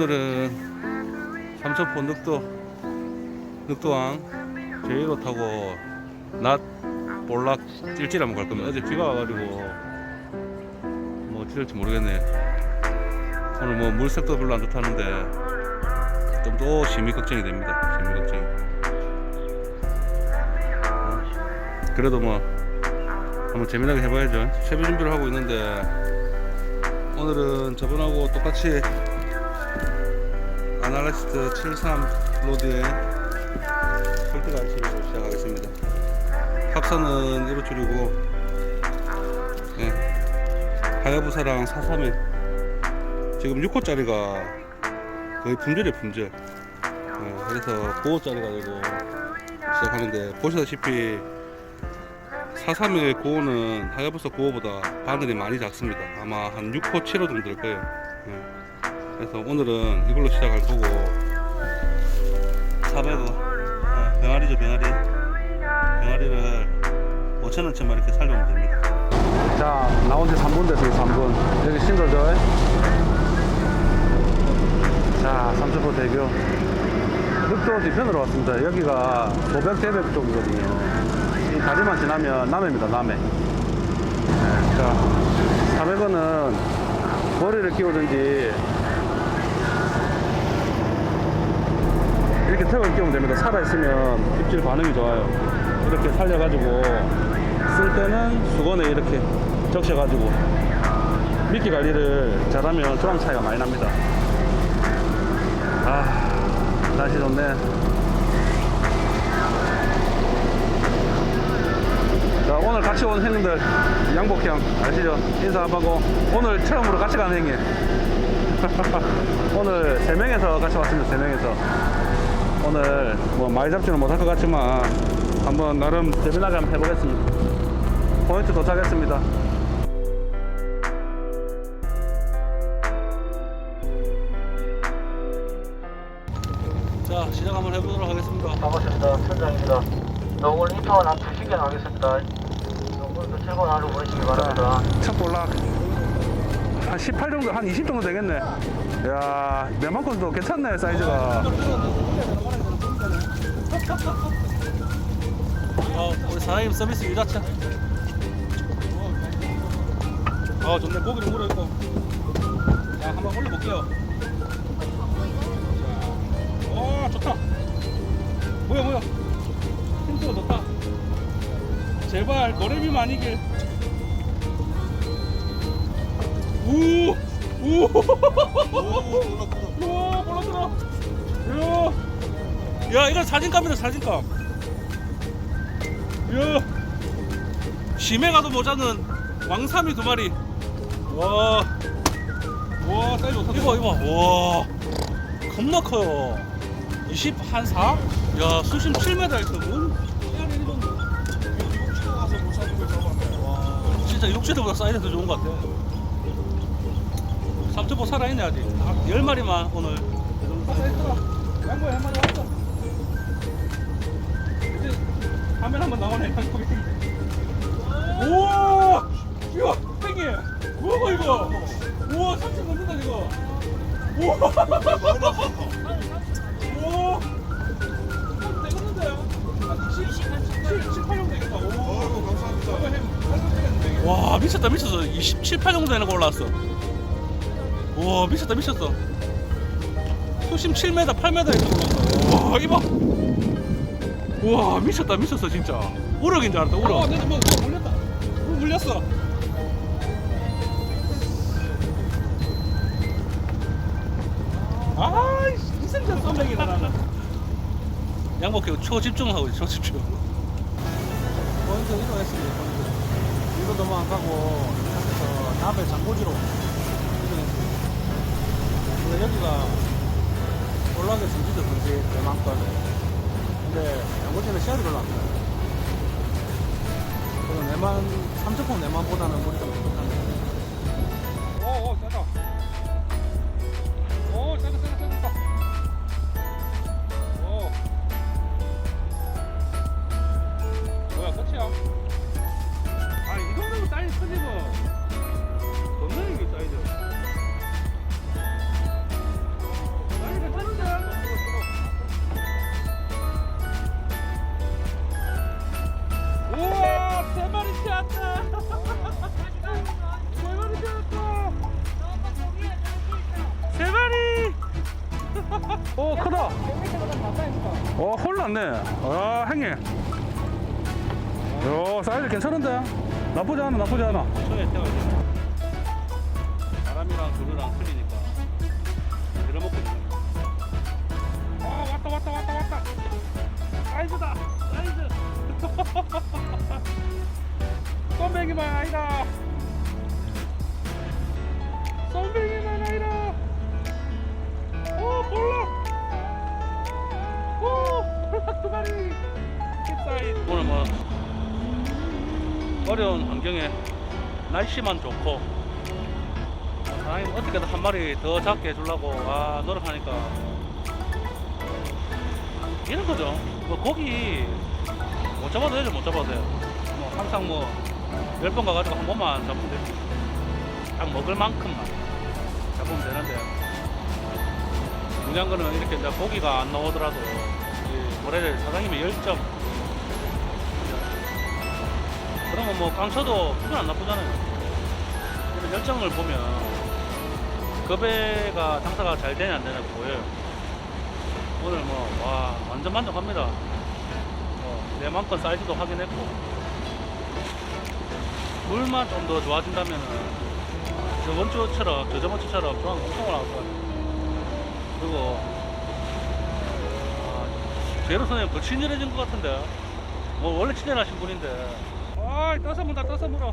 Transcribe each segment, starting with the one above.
오늘은 삼천포 늑도 늑도항 제1호 타고 낮 볼락 찔찔 한번 갈 겁니다. 어제 비가 와가지고 뭐 어찌될지 모르겠네. 오늘 뭐 물색도 별로 안 좋다는데 좀 또 심히 걱정이 됩니다. 심히 걱정이. 어, 그래도 뭐 한번 재미나게 해봐야죠. 채비 준비를 하고 있는데 오늘은 저번하고 똑같이 아날라시트 73 로드에 설득 안치로 시작하겠습니다. 합선은 1호 줄이고 예, 하야부사랑 431 지금 6호짜리가 거의 품절이에요 품절. 예, 그래서 9호짜리가 되고 시작하는데 보시다시피 431 9호는 하야부사 9호보다 바늘이 많이 작습니다. 아마 한 6호 7호 정도 될 거예요. 예. 그래서 오늘은 이걸로 시작할 거고. 400원 어, 병아리죠 병아리. 병아리를 5천원치만 이렇게 살려면 됩니다. 자 나온 지 3분 됐어요 3분. 여기 신도절. 자 삼천포 대교. 흑도 뒤편으로 왔습니다. 여기가 도백 대백 쪽이거든요. 이 다리만 지나면 남해입니다 남해. 네, 자 400원은 머리를 끼우든지 이렇게 턱을 끼우면 됩니다. 살아있으면 입질 반응이 좋아요. 이렇게 살려가지고 쓸 때는 수건에 이렇게 적셔가지고 미끼 관리를 잘하면 조항 차이가 많이 납니다. 아, 날씨 좋네. 자, 오늘 같이 온 형님들, 양복형, 아시죠? 인사 한번 하고, 오늘 처음으로 같이 가는 형님. 오늘 세 명에서 같이 왔습니다. 세 명에서. 오늘 뭐 많이 잡지는 못할 것 같지만 한번 나름 재미나게 한번 해보겠습니다. 포인트 도착했습니다. 자 시작 한번 해보도록 하겠습니다. 반갑습니다. 천장입니다. 네, 오늘 인터원 한 2시간 하겠습니다. 네, 오늘도 즐거운 하루 보내시기 바랍니다. 첫 볼락 한 18 정도 한 20 정도 되겠네. 야 내만큼도 괜찮네 사이즈가. 어, 우리 사장님 서비스 유자차. 아 좋네 고기를 물어 있고. 자 한번 올려볼게요. 자, 와 좋다. 뭐야 뭐야. 힌트가 좋다. 제발 노래비만 아니길. 우! 우! 우와, 몰랐더라. 이야. 야, 이건 사진감이다, 사진감. 이야. 심해 가도 모자는 왕삼이 두 마리. 와. 와, 사이즈 좋다. 이거, 이거. 와. 겁나 커요. 20, 한 4? 야, 수심 7m 있어. 뭔? 진짜 육지도보다 사이즈 더 좋은 것 같아. 삼천포 살아있네 아직. 아, 열 마리만 오늘. 한 마리 왔어 이제 화면 한번 나오네 양고기. 우와 이거 땡기 뭐야 이거? 우와 삼천 넘는다 이거. 우와. 우와 되겠는데요? 7, 8 정도 되겠다. 오. 감사합니다. 와 미쳤다 미쳤어. 27, 8 정도 되는 거 올라왔어 와 미쳤다 미쳤어 수심 7m 8m 이렇게 올라왔어 와 이봐. 와 미쳤다 미쳤어 진짜. 우럭인 줄 알았다 우럭. 어 내가 뭐, 뭐 물렸다. 뭐 물렸어. 아이씨 이승전 썸맥이다. 나는 양복해 초집중하고 있어 초집중. 포인트 이동했습니다. 포인트. 이거 너무 안 가고 앞에서 나베 장고지로. 이동했습니다. 근데 여기가 올라가게 진지도 그렇지 내 마음껏. 근데 장고지는 시야이 별로 안 나요. 그래서 내만 삼천포 내만보다는 좀 부족한데. 오오 짜다 어, 홀났네. 아, 형님. 요, 사이즈 괜찮은데? 나쁘지 않아, 나쁘지 않아. 바람이랑 조류랑 틀리니까 들어먹고 있어. 아, 왔다, 왔다, 왔다, 왔다. 사이즈다, 사이즈. 쏨뱅이만 아니다. 쏨뱅이만 아니다. 오, 볼락. 어려운 환경에 날씨만 좋고 사장님 어떻게든 한 마리 더 작게 해주려고 아 노력하니까 이런 거죠. 뭐 고기 못 잡아도 되죠, 못 잡아도 돼요. 뭐 항상 뭐 열 번 가가지고 한 번만 잡으면 되지. 딱 먹을 만큼만 잡으면 되는데 중요한 거는 이렇게 이제 고기가 안 나오더라도 돼 사장님의 열정 그러면 뭐 강쳐도 기분 안 나쁘잖아요. 이런 열정을 보면 그 배가 장사가 잘 되냐 안 되냐 보여요. 오늘 뭐, 와, 완전 만족합니다. 어, 내 맘껏 사이즈도 확인했고. 물만 좀 더 좋아진다면은, 저번 주처럼, 저 저번 주처럼 조항 엄청 올라올 것 같아요. 그리고, 아, 제로 선생님 더 친절해진 것 같은데. 뭐, 원래 친절하신 분인데. 아이, 떠서 문다, 떠서 물어.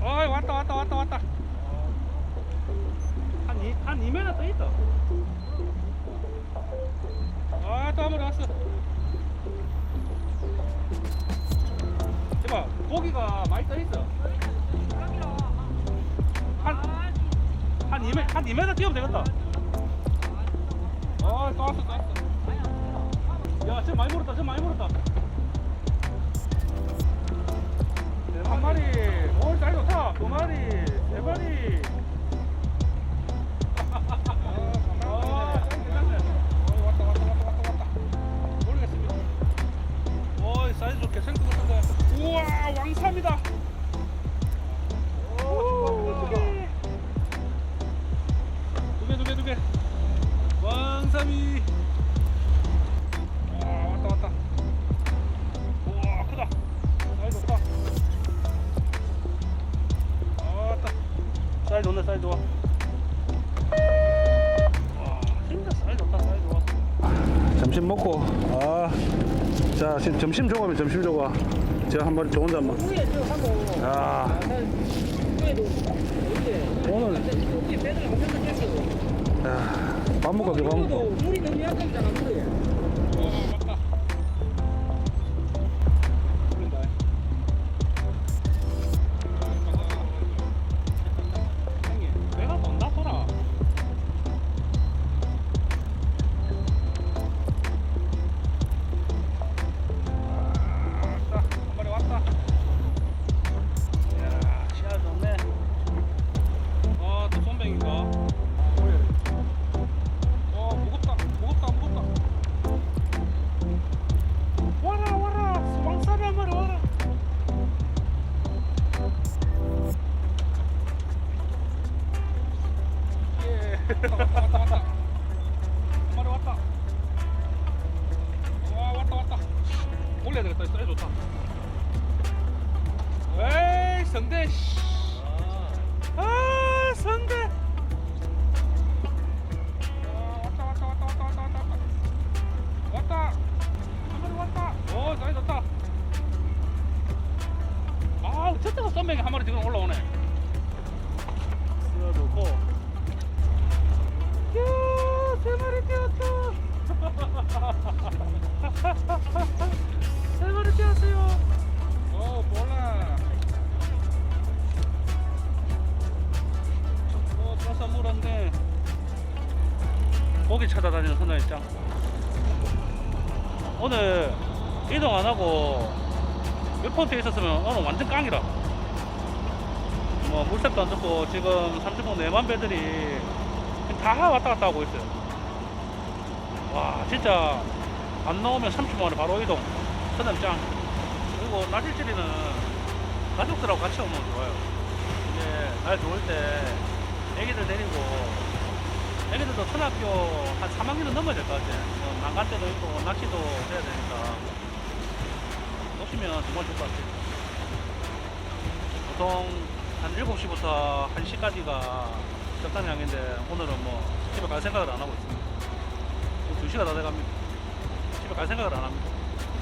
어이, 왔다, 왔다, 왔다, 왔다. 한, 이, 한 2m 떠 있다. 아, 또 한번 왔어. 이봐, 고기가 많이 떠 있어. 한, 한 2m, 한 2m 뛰면 되겠다. 아, 또 왔어, 또 왔어. 야, 저 많이 물었다, 저 많이 물었다. 아, 괜찮네. 어, 왔다, 왔다, 왔다, 왔다, 왔다. 모르겠습니다. 오, 사이즈 좋게 생긴 것 같은데. 우와, 왕삼이다. 오, 두 개, 두 개, 두 개. 왕삼이. 점심 조가면 점심 조가. 제가 한 마리 좋은 데 한번. 야. 오늘. 야. 밥 먹고 가게 밥 먹고. 왔다 왔다 왔다 왔다 왔다 왔다 왔다 올려야 되겠다 사이 좋다 에이 성대 아 성대 한 마리 지금 올라오네. 쓰여놓고. 야 세 마리 뛰었다 세 마리 뛰었어요 오 몰라 오 떠서 물었네 고기 찾아다니는 선장 입장 오늘 이동 안 하고 몇 폰트에 있었으면 오늘 완전 깡이라 뭐 물색도 안 좋고 지금 30분 내만 배들이 다 왔다 갔다 하고 있어요 와 진짜 안 나오면 30분 만에 바로 이동 짱 그리고 낮일지리는 가족들하고 같이 오면 좋아요 이게 날 좋을 때 애기들 데리고 애기들 그래도 초등학교 한 3학년은 넘어야 될 것 같아. 뭐 난간 때도 있고 낚시도 해야 되니까. 놓치면 정말 좋을 것 같아. 보통 한 7시부터 1시까지가 적당히 양인데 오늘은 뭐 집에 갈 생각을 안 하고 있습니다. 지금 2시가 다 돼갑니다. 집에 갈 생각을 안 합니다.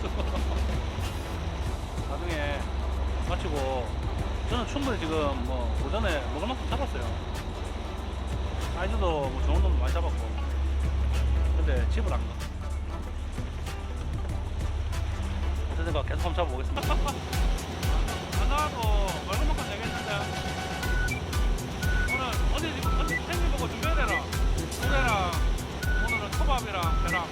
나중에 마치고 저는 충분히 지금 뭐 오전에 먹을 만큼 잡았어요. 사이즈도 뭐 좋은 놈도 많이 잡았고. 근데 집을 안 가. 어쨌든 계속 한번 잡아보겠습니다. 안 나와도 먹을 만큼 되겠는데. 어디 생일 보고 준비해야 되나? 노래랑 오늘은 초밥이랑 배랑.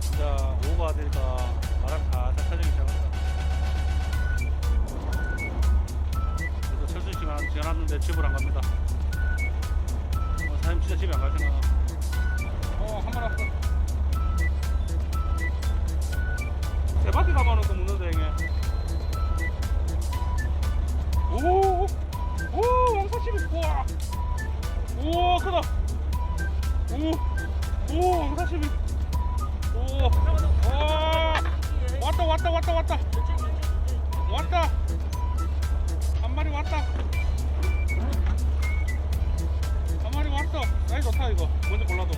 진짜 오후가 되니까 바람 살살 펴지기 시작한다. 그래서 철수 시간 왔는데 집을 안 갑니다. 어, 사장님 진짜 집에 안 갈 생각. 어, 한번 왔어. 세 바퀴 가봐놓고 또 묻는데, 형님. 오, 오, 왕사십이, 우와. 오, 크다. 오, 오, 왕사십이. 오, 와, 왔다, 왔다, 왔다, 왔다. 왔다. 한 마리 왔다. 한 마리 왔어. 사이 좋다, 이거. 먼저 골라도.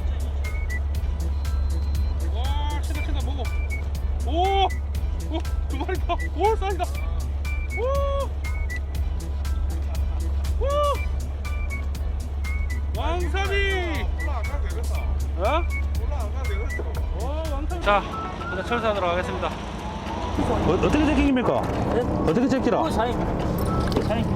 오! 오! 두 마리 더! 오! 사이다! 오! 오! 왕삼이! 올라 안 가도 되겠다. 어? 올라 안 가도 되겠어. 오, 왕삼이. 자, 이제 철수하도록 하겠습니다. 어, 어떻게 제끼입니까? 어떻게 제끼라? 사장님